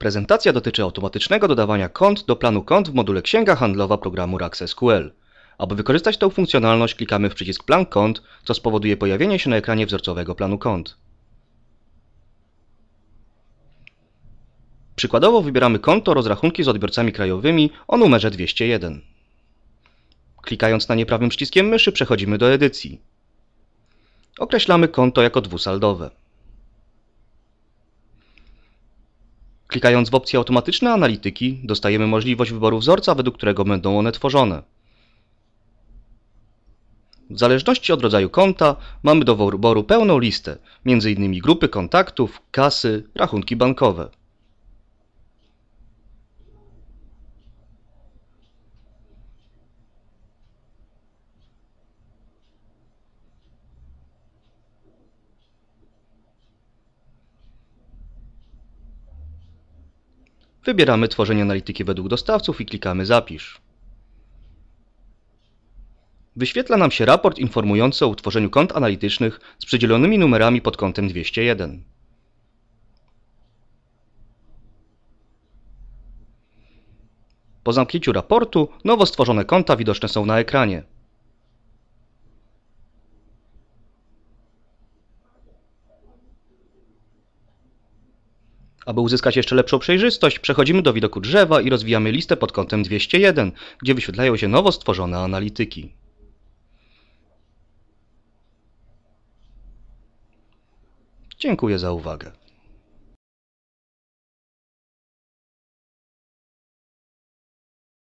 Prezentacja dotyczy automatycznego dodawania kont do planu kont w module Księga Handlowa programu RAX SQL. Aby wykorzystać tę funkcjonalność klikamy w przycisk Plan kont, co spowoduje pojawienie się na ekranie wzorcowego planu kont. Przykładowo wybieramy konto rozrachunki z odbiorcami krajowymi o numerze 201. Klikając na nie prawym przyciskiem myszy przechodzimy do edycji. Określamy konto jako dwusaldowe. Klikając w opcję Automatyczne analityki dostajemy możliwość wyboru wzorca, według którego będą one tworzone. W zależności od rodzaju konta mamy do wyboru pełną listę, m.in. grupy kontaktów, kasy, rachunki bankowe. Wybieramy tworzenie analityki według dostawców i klikamy Zapisz. Wyświetla nam się raport informujący o utworzeniu kont analitycznych z przydzielonymi numerami pod kątem 201. Po zamknięciu raportu nowo stworzone konta widoczne są na ekranie. Aby uzyskać jeszcze lepszą przejrzystość, przechodzimy do widoku drzewa i rozwijamy listę pod kątem 201, gdzie wyświetlają się nowo stworzone analityki. Dziękuję za uwagę.